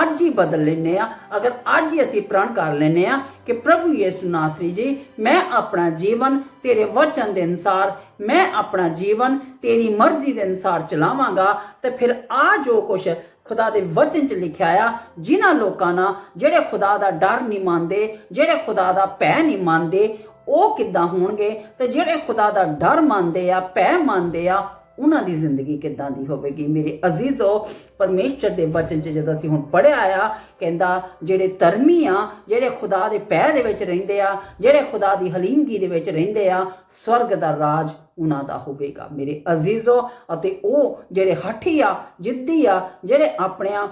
ਅੱਜ ਹੀ ਬਦਲ ਲੈਨੇ ਆ ਅਗਰ ਅੱਜ ਹੀ ਅਸੀਂ ਪ੍ਰਣ ਕਰ ਲੈਨੇ ਆ ਕਿ ਪ੍ਰਭੂ ਯਿਸੂ ਨਾਸਰੀ ਜੀ, ਮੈਂ ਆਪਣਾ ਜੀਵਨ ਤੇਰੇ ਵਚਨ ਦੇ ਅਨਸਾਰ, ਮੈਂ ਆਪਣਾ ਜੀਵਨ ਤੇਰੀ ਮਰਜ਼ੀ ਦੇ ਅਨਸਾਰ ਚਲਾਵਾਂਗਾ, ਤੇ ਫਿਰ ਆ ਜੋ ਕੁਛ ਖੁਦਾ ਦੇ ਵਚਨ ਚ ਲਿਖਿਆ ਆ, ਜਿਨ੍ਹਾਂ ਲੋਕਾਂ ਨਾਲ ਜਿਹੜੇ ਖੁਦਾ ਦਾ ਡਰ ਨਹੀਂ ਮੰਨਦੇ, ਜਿਹੜੇ ਖੁਦਾ ਦਾ ਭੈ ਨਹੀਂ ਮੰਨਦੇ, ਉਹ ਕਿੱਦਾਂ ਹੋਣਗੇ? ਤੇ ਜਿਹੜੇ ਖੁਦਾ ਦਾ ਡਰ ਮੰਨਦੇ ਆ, ਭੈ ਮੰਨਦੇ ਆ ਉਹਨਾਂ ਦੀ ਜ਼ਿੰਦਗੀ ਕਿੱਦਾਂ ਦੀ ਹੋਵੇਗੀ? ਮੇਰੇ ਅਜ਼ੀਜ਼ੋ ਪਰਮੇਸ਼ਰ ਦੇ ਵਚਨ 'ਚ ਜਦੋਂ ਅਸੀਂ ਹੁਣ ਪੜਿਆ ਆ, ਕਹਿੰਦਾ, ਜਿਹੜੇ ਧਰਮੀ ਆ, ਜਿਹੜੇ ਖੁਦਾ ਦੇ ਪੈਰ ਦੇ ਵਿੱਚ ਰਹਿੰਦੇ ਆ, ਜਿਹੜੇ ਖੁਦਾ ਦੀ ਹਲੀਮਗੀ ਦੇ ਵਿੱਚ ਰਹਿੰਦੇ ਆ, ਸਵਰਗ ਦਾ ਰਾਜ ਉਹਨਾਂ ਦਾ ਹੋਵੇਗਾ। ਮੇਰੇ ਅਜ਼ੀਜ਼ੋ ਅਤੇ ਉਹ ਜਿਹੜੇ ਹਠੀ ਆ, ਜਿੱਦੀ ਆ, ਜਿਹੜੇ ਆਪਣਿਆਂ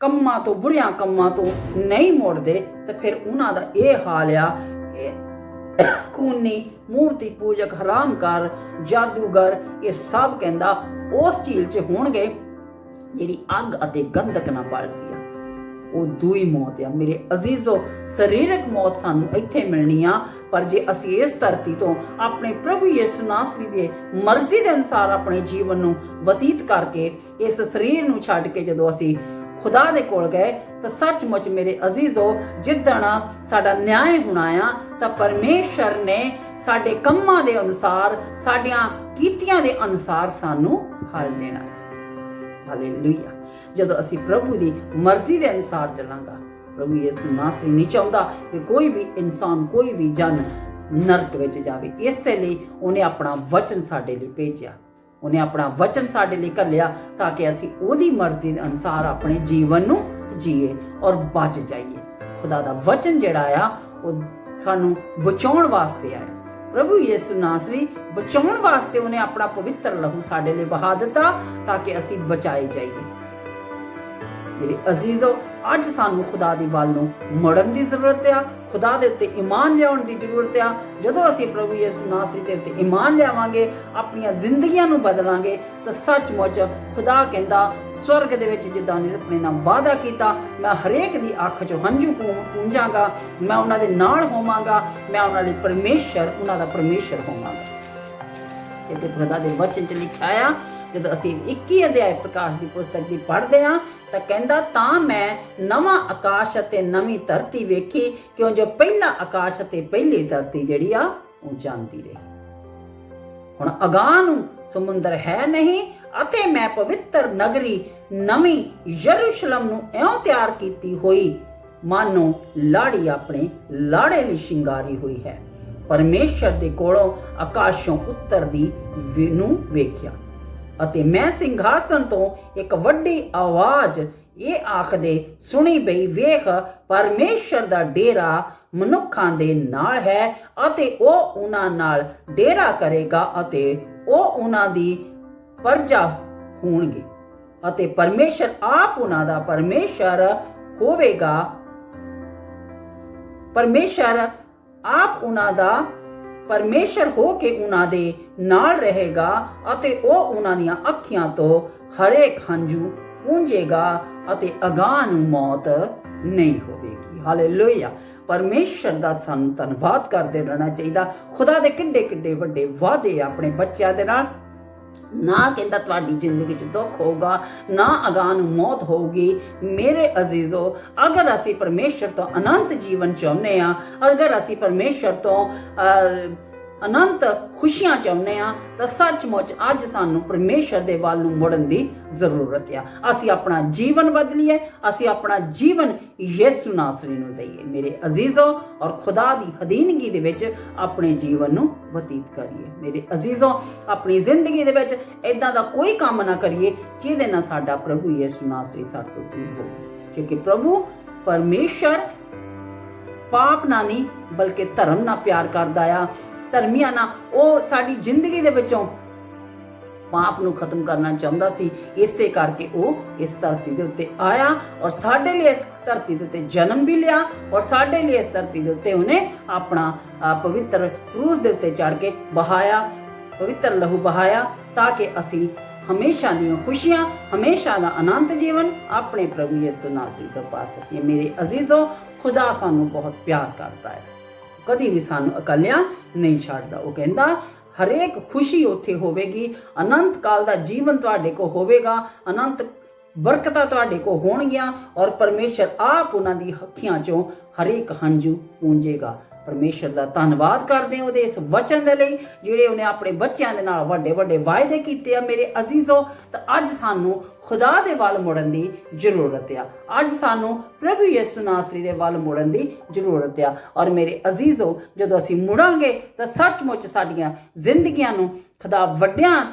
ਕੰਮਾਂ ਤੋਂ, ਬੁਰੀਆਂ ਕੰਮਾਂ ਤੋਂ ਨਹੀਂ ਮੁੜਦੇ, ਤੇ ਫਿਰ ਉਹਨਾਂ ਦਾ ਇਹ ਹਾਲ ਆ ਖੂਨੀ, ਮੂਰਤੀ ਪੂਜਕ ਹਰਾਮਕਾਰ ਜਾਦੂਗਰ, ਇਹ ਸਭ ਕਹਿੰਦਾ ਉਸ ਝੀਲ 'ਚ ਹੋਣਗੇ ਜਿਹੜੀ ਅੱਗ ਅਤੇ ਗੰਧਕ ਨਾਲ ਬਲਦੀ ਆ। ਉਹ ਦੂਈ ਮੌਤ ਆ। ਮੇਰੇ ਅਜ਼ੀਜ਼ੋ, ਸਰੀਰਕ ਮੌਤ ਸਾਨੂੰ ਇੱਥੇ ਮਿਲਣੀ ਆ, ਪਰ ਜੇ ਅਸੀਂ ਇਸ ਧਰਤੀ ਤੋਂ ਆਪਣੇ ਪ੍ਰਭੂ ਯਿਸੂ ਨਾਸਰੀ ਦੇ ਮਰਜ਼ੀ ਦੇ ਅਨੁਸਾਰ ਆਪਣੇ ਜੀਵਨ ਨੂੰ ਬਤੀਤ ਕਰਕੇ ਇਸ ਸਰੀਰ ਨੂੰ ਛੱਡ ਕੇ ਜਦੋਂ ਅਸੀਂ ਖੁਦਾ ਦੇ ਕੋਲ ਗਏ, ਤਾਂ ਸੱਚਮੁੱਚ ਮੇਰੇ ਅਜ਼ੀਜ਼ੋ, ਜਿੱਦਣ ਸਾਡਾ ਨਿਆਂ ਹੋਣਾ ਆ, ਤਾਂ ਪਰਮੇਸ਼ਰ ਨੇ ਸਾਡੇ ਕੰਮਾਂ ਦੇ ਅਨੁਸਾਰ, ਸਾਡੀਆਂ ਕੀਤੀਆਂ ਦੇ ਅਨੁਸਾਰ ਸਾਨੂੰ ਹਲ ਦੇਣਾ ਹੈ। ਹਾਲੇਲੂਇਆ ਜਦੋਂ ਅਸੀਂ ਪ੍ਰਭੂ ਦੀ ਮਰਜ਼ੀ ਦੇ ਅਨੁਸਾਰ ਚੱਲਾਂਗਾ, ਪ੍ਰਭੂ ਯਿਸੂ ਨਾਸਰੀ ਨਹੀਂ ਚਾਹੁੰਦਾ ਕਿ ਕੋਈ ਵੀ ਇਨਸਾਨ, ਕੋਈ ਵੀ ਜਨ ਨਰਕ ਵਿੱਚ ਜਾਵੇ। ਇਸੇ ਲਈ ਉਹਨੇ ਆਪਣਾ ਵਚਨ ਸਾਡੇ ਲਈ ਭੇਜਿਆ। ਉਹਨੇ ਆਪਣਾ ਵਚਨ ਸਾਡੇ ਲਈ ਘੱਲਿਆ ਤਾਂ ਕਿ ਅਸੀਂ ਉਹਦੀ ਮਰਜ਼ੀ ਦੇ ਅਨੁਸਾਰ ਆਪਣੇ ਜੀਵਨ ਨੂੰ ਜੀਏ ਔਰ ਬਚ ਜਾਈਏ। ਖੁਦਾ ਦਾ ਵਚਨ ਜਿਹੜਾ ਆ, ਉਹ ਸਾਨੂੰ ਬਚਾਉਣ ਵਾਸਤੇ ਆਇਆ। ਪ੍ਰਭੂ ਯਿਸੂ ਨਾਸਰੀ, ਬਚਾਉਣ ਵਾਸਤੇ ਉਹਨੇ ਆਪਣਾ ਪਵਿੱਤਰ ਲਹੂ ਸਾਡੇ ਲਈ ਬਹਾ ਦਿੱਤਾ ਤਾਂ ਕਿ ਅਸੀਂ ਬਚਾਏ ਜਾਈਏ। ਮੇਰੇ ਅਜ਼ੀਜ਼ੋ ਅੱਜ ਸਾਨੂੰ ਖੁਦਾ ਦੀ ਵੱਲ ਨੂੰ ਮੜਨ ਦੀ ਜ਼ਰੂਰਤ ਆ, ਖੁਦਾ ਦੇ ਉੱਤੇ ਈਮਾਨ ਲਿਆਉਣ ਦੀ ਜ਼ਰੂਰਤ ਆ। ਜਦੋਂ ਅਸੀਂ ਪ੍ਰਭੂ ਯਿਸੂ ਨਾਸਰੀ ਦੇ ਉੱਤੇ ਈਮਾਨ ਲਿਆਵਾਂਗੇ, ਆਪਣੀਆਂ ਜ਼ਿੰਦਗੀਆਂ ਨੂੰ ਬਦਲਾਂਗੇ, ਤਾਂ ਸੱਚਮੁੱਚ ਖੁਦਾ ਕਹਿੰਦਾ, ਸਵਰਗ ਦੇ ਵਿੱਚ ਜਿੱਦਾਂ ਨੇ ਆਪਣੇ ਨਾਲ ਵਾਅਦਾ ਕੀਤਾ, ਮੈਂ ਹਰੇਕ ਦੀ ਅੱਖ 'ਚੋਂ ਹੰਝੂ ਪੂੰ- ਪੂੰਝਾਂਗਾ, ਮੈਂ ਉਹਨਾਂ ਦੇ ਨਾਲ ਹੋਵਾਂਗਾ, ਮੈਂ ਉਹਨਾਂ ਲਈ ਪਰਮੇਸ਼ਰ, ਉਹਨਾਂ ਦਾ ਪਰਮੇਸ਼ਰ ਹੋਵਾਂਗਾ। ਕਿਉਂਕਿ ਖੁਦਾ ਦੇ ਵਚਨ 'ਚ ਲਿਖਿਆ ਆ, ਜਦੋਂ ਅਸੀਂ 21 ਅਧਿਆਇ ਪ੍ਰਕਾਸ਼ ਦੀ ਪੁਸਤਕ ਦੀ ਪੜ੍ਹਦੇ ਆ ਤਾਂ ਕਹਿੰਦਾ, ਤਾਂ ਮੈਂ ਨਵਾਂ ਆਕਾਸ਼ ਅਤੇ ਨਵੀਂ ਧਰਤੀ ਵੇਖੀ, ਕਿਉਂ ਜੋ ਪਹਿਲਾ ਆਕਾਸ਼ ਅਤੇ ਪਹਿਲੀ ਧਰਤੀ ਜਿਹੜੀ ਆ, ਉਹ ਜਾਂਦੀ ਰਹੀ। ਹੁਣ ਅਗਾਹ ਨੂੰ ਸਮੁੰਦਰ ਹੈ ਨਹੀਂ ਅਤੇ ਮੈਂ ਪਵਿੱਤਰ ਨਗਰੀ ਨਵੀਂ ਯਰੂਸ਼ਲਮ ਨੂੰ ਇਉਂ ਤਿਆਰ ਕੀਤੀ ਹੋਈ, ਮਾਨੋ ਲਾੜੀ ਆਪਣੇ ਲਾੜੇ ਲਈ ਸ਼ਿੰਗਾਰੀ ਹੋਈ ਹੈ। ਪਰਮੇਸ਼ਰ ਦੇ ਕੋਲੋਂ ਆਕਾਸ਼ੋਂ ਉੱਤਰਦੀ ਦੀ ਨੂੰ ਵੇਖਿਆ। ਅਤੇ ਮੈਂ ਸਿੰਘਾਸਨ ਤੋਂ ਇੱਕ ਵੱਡੀ ਆਵਾਜ਼ ਇਹ ਆਖਦੇ ਸੁਣੀ ਬਈ, ਵੇਖ, ਪਰਮੇਸ਼ਰ ਦਾ ਡੇਰਾ ਮਨੁੱਖਾਂ ਦੇ ਨਾਲ ਹੈ ਅਤੇ ਉਹ ਉਹਨਾਂ ਨਾਲ ਡੇਰਾ ਕਰੇਗਾ ਅਤੇ ਉਹ ਉਹਨਾਂ ਦੀ ਪਰਜਾ ਹੋਣਗੇ ਅਤੇ ਪਰਮੇਸ਼ਰ ਆਪ ਉਹਨਾਂ ਦਾ ਪਰਮੇਸ਼ਰ ਹੋਵੇਗਾ। ਪਰਮੇਸ਼ਰ ਆਪ ਉਹਨਾਂ ਦਾ ਪਰਮੇਸ਼ਰ ਹੋ ਕੇ ਉਹਨਾਂ ਦੇ ਨਾਲ ਰਹੇਗਾ ਅਤੇ ਉਹ ਉਹਨਾਂ ਦੀਆਂ ਅੱਖੀਆਂ ਤੋਂ ਹਰੇਕ ਹੰਝੂ ਪੂੰਝੇਗਾ ਅਤੇ ਅਗਾਹ ਨੂੰ ਮੌਤ ਨਹੀਂ ਹੋਵੇਗੀ। ਹਾਲੇਲੂਇਆ ਪਰਮੇਸ਼ਰ ਦਾ ਸਾਨੂੰ ਧੰਨਵਾਦ ਕਰਦੇ ਰਹਿਣਾ ਚਾਹੀਦਾ। ਖੁਦਾ ਦੇ ਕਿੱਡੇ ਕਿੱਡੇ ਵੱਡੇ ਵਾਅਦੇ ਆ ਆਪਣੇ ਬੱਚਿਆਂ ਦੇ ਨਾਲ। ਨਾ ਕਹਿੰਦਾ ਤੁਹਾਡੀ ਜ਼ਿੰਦਗੀ 'ਚ ਦੁੱਖ ਹੋਊਗਾ ਨਾ ਅਗਾਂਹ ਨੂੰ ਮੌਤ ਹੋਊਗੀ। ਮੇਰੇ ਅਜ਼ੀਜ਼ੋ ਅਗਰ ਅਸੀਂ ਪਰਮੇਸ਼ਰ ਤੋਂ ਅਨੰਤ ਜੀਵਨ ਚਾਹੁੰਦੇ ਆ ਅਗਰ ਅਸੀਂ ਪਰਮੇਸ਼ਰ ਤੋਂ ਅਹ, ਅਨੰਤ ਖੁਸ਼ੀਆਂ ਚਾਹੁੰਦੇ ਆ ਤਾਂ ਸੱਚਮੁੱਚ ਅੱਜ ਸਾਨੂੰ ਪਰਮੇਸ਼ਰ ਦੇ ਵੱਲ ਨੂੰ ਮੁੜਨ ਦੀ ਜ਼ਰੂਰਤ ਆ। ਅਸੀਂ ਆਪਣਾ ਜੀਵਨ ਬਦਲੀਏ, ਅਸੀਂ ਆਪਣਾ ਜੀਵਨ ਯਿਸੂ ਨਾਸਰੀ ਨੂੰ ਦਈਏ। ਮੇਰੇ ਅਜ਼ੀਜ਼ੋ ਔਰ ਖੁਦਾ ਦੀ ਹਦੀਨਗੀ ਦੇ ਵਿੱਚ ਆਪਣੇ ਜੀਵਨ ਨੂੰ ਬਤੀਤ ਕਰੀਏ। ਮੇਰੇ ਅਜ਼ੀਜ਼ੋ, ਆਪਣੀ ਜ਼ਿੰਦਗੀ ਦੇ ਵਿੱਚ ਇਦਾਂ ਦਾ ਕੋਈ ਕੰਮ ਨਾ ਕਰੀਏ ਜਿਹਦੇ ਨਾਲ ਸਾਡਾ ਪ੍ਰਭੂ ਯਿਸੂ ਨਾਸਰੀ ਸਾਡੇ ਤੋਂ ਦੂਰ ਹੋਵੇ। ਕਿਉਂਕਿ ਪ੍ਰਭੂ ਪਰਮੇਸ਼ਰ ਪਾਪ ਨਾਲ ਨਹੀਂ, ਬਲਕਿ ਧਰਮ ਨਾਲ ਪਿਆਰ ਕਰਦਾ ਆ। ਧਰਮੀਆਂ ਨਾਲ, ਉਹ ਸਾਡੀ ਜ਼ਿੰਦਗੀ ਦੇ ਵਿੱਚੋਂ ਪਾਪ ਨੂੰ ਖਤਮ ਕਰਨਾ ਚਾਹੁੰਦਾ ਸੀ। ਇਸੇ ਕਰਕੇ ਉਹ ਇਸ ਧਰਤੀ ਦੇ ਉੱਤੇ ਆਇਆ ਔਰ ਸਾਡੇ ਲਈ ਇਸ ਧਰਤੀ ਦੇ ਉੱਤੇ ਜਨਮ ਵੀ ਲਿਆ ਔਰ ਸਾਡੇ ਲਈ ਇਸ ਧਰਤੀ ਦੇ ਉੱਤੇ ਉਹਨੇ ਆਪਣਾ ਪਵਿੱਤਰ ਕਰੂਸ ਦੇ ਉੱਤੇ ਚੜ ਕੇ ਬਹਾਇਆ, ਪਵਿੱਤਰ ਲਹੂ ਬਹਾਇਆ ਤਾਂ ਕਿ ਅਸੀਂ ਹਮੇਸ਼ਾ ਦੀਆਂ ਖੁਸ਼ੀਆਂ, ਹਮੇਸ਼ਾ ਦਾ ਅਨੰਤ ਜੀਵਨ ਆਪਣੇ ਪ੍ਰਭੂ ਯਿਸੂ ਨਾਸਰੀ ਤੋਂ ਪਾ ਸਕੀਏ। ਮੇਰੇ ਅਜ਼ੀਜ਼ੋ, ਖੁਦਾ ਸਾਨੂੰ ਬਹੁਤ ਪਿਆਰ ਕਰਦਾ ਹੈ। ਕਦੀ ਵੀ ਸਾਨੂੰ ਇਕੱਲਿਆਂ ਨਹੀਂ ਛੱਡਦਾ। ਉਹ ਕਹਿੰਦਾ, ਹਰੇਕ ਖੁਸ਼ੀ ਉੱਥੇ ਹੋਵੇਗੀ, ਅਨੰਤ ਕਾਲ ਦਾ ਜੀਵਨ ਤੁਹਾਡੇ ਕੋ ਹੋਵੇਗਾ, ਅਨੰਤ ਬਰਕਤਾਂ ਤੁਹਾਡੇ ਕੋ ਹੋਣਗੀਆਂ ਔਰ ਪਰਮੇਸ਼ਰ ਆਪ ਉਹਨਾਂ ਦੀ ਅੱਖੀਆਂ ਚੋਂ ਹਰੇਕ ਹੰਝੂ ਪੂੰਝੇਗਾ। ਪਰਮੇਸ਼ਰ ਦਾ ਧੰਨਵਾਦ ਕਰਦੇ ਹਾਂ ਉਹਦੇ ਇਸ ਵਚਨ ਦੇ ਲਈ, ਜਿਹੜੇ ਉਹਨੇ ਆਪਣੇ ਬੱਚਿਆਂ ਦੇ ਨਾਲ ਵੱਡੇ ਵੱਡੇ ਵਾਅਦੇ ਕੀਤੇ ਆ ਮੇਰੇ ਅਜ਼ੀਜ਼ੋ, ਤਾਂ ਅੱਜ ਸਾਨੂੰ ਖੁਦਾ ਦੇ ਵੱਲ ਮੁੜਨ ਦੀ ਜ਼ਰੂਰਤ ਆ। ਅੱਜ ਸਾਨੂੰ ਪ੍ਰਭੂ ਯਿਸੂ ਨਾਸਰੀ ਦੇ ਵੱਲ ਮੁੜਨ ਦੀ ਜ਼ਰੂਰਤ ਆ। ਔਰ ਮੇਰੇ ਅਜ਼ੀਜ਼ੋ, ਜਦੋਂ ਅਸੀਂ ਮੁੜਾਂਗੇ, ਤਾਂ ਸੱਚਮੁੱਚ ਸਾਡੀਆਂ ਜ਼ਿੰਦਗੀਆਂ ਨੂੰ ਖੁਦਾ ਵੱਡਿਆਂ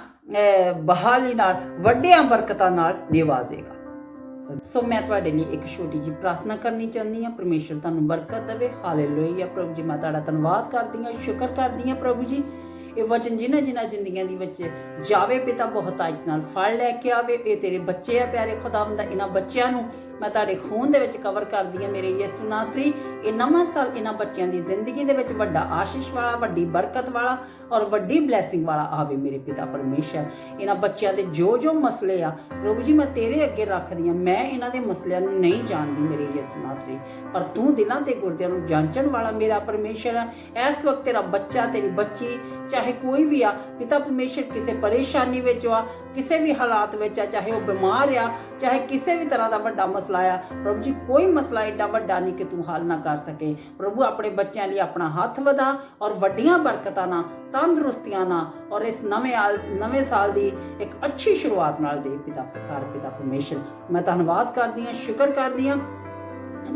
ਬਹਾਲੀ ਨਾਲ, ਵੱਡਿਆਂ ਬਰਕਤਾਂ ਨਾਲ ਨਿਵਾਜ਼ੇਗਾ। ਸੋ ਮੈਂ ਤੁਹਾਡੇ ਲਈ ਇੱਕ ਛੋਟੀ ਜਿਹੀ ਪ੍ਰਾਰਥਨਾ ਕਰਨੀ ਚਾਹੁੰਦੀ ਹਾਂ। ਪਰਮੇਸ਼ਰ ਤੁਹਾਨੂੰ ਬਰਕਤ ਦੇਵੇ। ਹਾਲੇਲੂਇਆ ਪ੍ਰਭੂ ਜੀ, ਮੈਂ ਤੁਹਾਡਾ ਧੰਨਵਾਦ ਕਰਦੀ ਹਾਂ, ਸ਼ੁਕਰ ਕਰਦੀ ਹਾਂ ਪ੍ਰਭੂ ਜੀ। ਇਹ ਵਚਨ ਜਿਨ੍ਹਾਂ ਜਿਨ੍ਹਾਂ ਜ਼ਿੰਦਗੀਆਂ ਦੀ ਵਿੱਚ ਜਾਵੇ, ਪਿਤਾ ਬਹੁਤ ਆਇਤ ਨਾਲ ਫਲ ਲੈ ਕੇ ਆਵੇ। ਇਹ ਤੇਰੇ ਬੱਚੇ ਆ, ਪਿਆਰੇ ਖੁਦਾਵੰਦ, ਇਹਨਾਂ ਬੱਚਿਆਂ ਨੂੰ ਮੈਂ ਤੁਹਾਡੇ ਖੂਨ ਦੇ ਵਿੱਚ ਕਵਰ ਕਰਦੀ ਹਾਂ। ਮੇਰੇ ਯਿਸੂ ਨਾਸਰੀ ਇਹ ਨਵਾਂ ਸਾਲ ਇਹਨਾਂ ਬੱਚਿਆਂ ਦੀ ਜ਼ਿੰਦਗੀ ਦੇ ਵਿੱਚ ਵੱਡਾ ਆਸ਼ੀਸ਼ ਵਾਲਾ, ਵੱਡੀ ਬਰਕਤ ਵਾਲਾ ਔਰ ਵੱਡੀ ਬਲੇਸਿੰਗ ਵਾਲਾ ਆਵੇ ਮੇਰੇ ਪਿਤਾ ਪਰਮੇਸ਼ਰ। ਇਹਨਾਂ ਬੱਚਿਆਂ ਦੇ ਜੋ ਜੋ ਮਸਲੇ ਆ, ਪ੍ਰਭੂ ਜੀ ਮੈਂ ਤੇਰੇ ਅੱਗੇ ਰੱਖਦੀ ਹਾਂ। ਮੈਂ ਇਹਨਾਂ ਦੇ ਮਸਲਿਆਂ ਨੂੰ ਨਹੀਂ ਜਾਣਦੀ ਮੇਰੇ ਯਿਸੂ ਨਾਸਰੀ। ਪਰ ਤੂੰ ਦਿਲਾਂ ਤੇ ਗੁਰਦਿਆਂ ਨੂੰ ਜਾਂਚਣ ਵਾਲਾ ਮੇਰਾ ਪਰਮੇਸ਼ਰ ਹੈ ਇਸ ਵਕਤ ਤੇਰਾ ਬੱਚਾ, ਤੇਰੀ ਬੱਚੀ, ਚਾਹੇ ਕੋਈ ਵੀ ਆ, ਪਿਤਾ ਪਰਮੇਸ਼ਰ ਕਿਸੇ ਪਰੇਸ਼ਾਨੀ ਵਿੱਚ ਆ ਕਿਸੇ ਵੀ ਹਾਲਾਤ ਵਿੱਚ ਆ, ਚਾਹੇ ਉਹ ਬਿਮਾਰ ਆ, ਚਾਹੇ ਕਿਸੇ ਵੀ ਤਰ੍ਹਾਂ ਦਾ ਵੱਡਾ ਮਸਲਾ ਆ, ਪ੍ਰਭੂ ਜੀ ਕੋਈ ਮਸਲਾ ਏਡਾ ਵੱਡਾ ਨਹੀਂ ਕਿ ਤੂੰ ਹੱਲ ਨਾ ਕਰ ਸਕੇ। ਪ੍ਰਭੂ ਆਪਣੇ ਬੱਚਿਆਂ ਲਈ ਆਪਣਾ ਹੱਥ ਵਧਾ ਔਰ ਵੱਡੀਆਂ ਬਰਕਤਾਂ ਨਾਲ, ਤੰਦਰੁਸਤੀਆਂ ਨਾਲ ਔਰ ਇਸ ਨਵੇਂ ਆਲ, ਨਵੇਂ ਸਾਲ ਦੀ ਇੱਕ ਅੱਛੀ ਸ਼ੁਰੂਆਤ ਨਾਲ ਦੇ ਪਿਤਾ ਕਰ ਪਿਤਾ ਪਰਮੇਸ਼ਰ। ਮੈਂ ਧੰਨਵਾਦ ਕਰਦੀ ਹਾਂ, ਸ਼ੁਕਰ ਕਰਦੀ ਹਾਂ।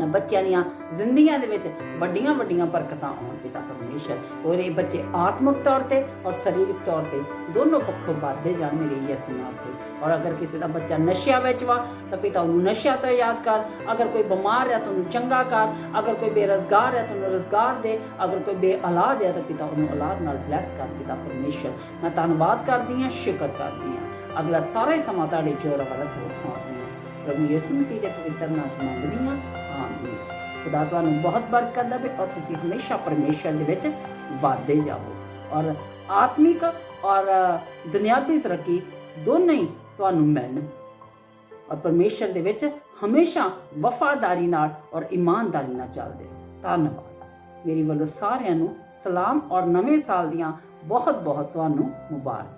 ਬੱਚਿਆਂ ਦੀਆਂ ਜ਼ਿੰਦਗੀਆਂ ਦੇ ਵਿੱਚ ਵੱਡੀਆਂ ਵੱਡੀਆਂ ਬਰਕਤਾਂ ਆਉਣ ਪਿਤਾ ਪਰਮੇਸ਼ਰ ਔਰ ਇਹ ਬੱਚੇ ਆਤਮਿਕ ਤੌਰ ਤੇ ਔਰ ਸਰੀਰਕ ਤੌਰ ਤੇ ਦੋਨੋਂ ਪੱਖੋਂ ਵੱਧਦੇ ਜਾਣ ਮੇਰੇ ਯਿਸੂ ਨਾਸਰੀ। ਔਰ ਅਗਰ ਕਿਸੇ ਦਾ ਬੱਚਾ ਨਸ਼ਿਆਂ ਵਿੱਚ ਵਾ, ਤਾਂ ਪਿਤਾ ਉਹਨੂੰ ਨਸ਼ਿਆਂ ਤੋਂ ਯਾਦ ਕਰ। ਅਗਰ ਕੋਈ ਬਿਮਾਰ ਹੈ ਤਾਂ ਉਹਨੂੰ ਚੰਗਾ ਕਰ। ਅਗਰ ਕੋਈ ਬੇਰੁਜ਼ਗਾਰ ਹੈ ਤਾਂ ਉਹਨੂੰ ਰੁਜ਼ਗਾਰ ਦੇ। ਅਗਰ ਕੋਈ ਬੇਔਲਾਦ ਹੈ ਤਾਂ ਪਿਤਾ ਉਹਨੂੰ ਔਲਾਦ ਨਾਲ ਬਲੈਸ ਕਰ। ਪਿਤਾ ਪਰਮੇਸ਼ਰ, ਮੈਂ ਧੰਨਵਾਦ ਕਰਦੀ ਹਾਂ, ਸ਼ੁਕਰ ਕਰਦੀ ਹਾਂ। ਅਗਲਾ ਸਾਰਾ ਹੀ ਸਮਾਂ ਤੁਹਾਡੇ ਜੋਰ ਵਰਤ ਵਿੱਚ ਸੌਂਪਦੀ ਹਾਂ। ਪ੍ਰਭੂ ਯਿਸੂ ਮਸੀਹ ਦੇ ਪਵਿੱਤਰ ਨਾਮ 'ਚ ਮੰਗਦੀ ਹਾਂ। ਆਮੀਨ ਖੁਦਾ ਤੁਹਾਨੂੰ ਬਹੁਤ ਬਰਕਤ ਦੇਵੇ ਔਰ ਤੁਸੀਂ ਹਮੇਸ਼ਾ ਪਰਮੇਸ਼ਰ ਦੇ ਵਿੱਚ ਵਾਧੇ ਜਾਵੋ। ਔਰ ਆਤਮਿਕ ਔਰ ਦੁਨਿਆਵੀ ਤਰੱਕੀ ਦੋਨੋਂ ਹੀ ਤੁਹਾਨੂੰ ਮਿਲਣ। ਔਰ ਪਰਮੇਸ਼ਰ ਦੇ ਵਿੱਚ ਹਮੇਸ਼ਾ ਵਫਾਦਾਰੀ ਨਾਲ ਔਰ ਇਮਾਨਦਾਰੀ ਨਾਲ ਚੱਲਦੇ ਧੰਨਵਾਦ। ਮੇਰੀ ਵੱਲੋਂ ਸਾਰਿਆਂ ਨੂੰ ਸਲਾਮ ਔਰ ਨਵੇਂ ਸਾਲ ਦੀਆਂ ਬਹੁਤ ਬਹੁਤ ਤੁਹਾਨੂੰ ਮੁਬਾਰਕ।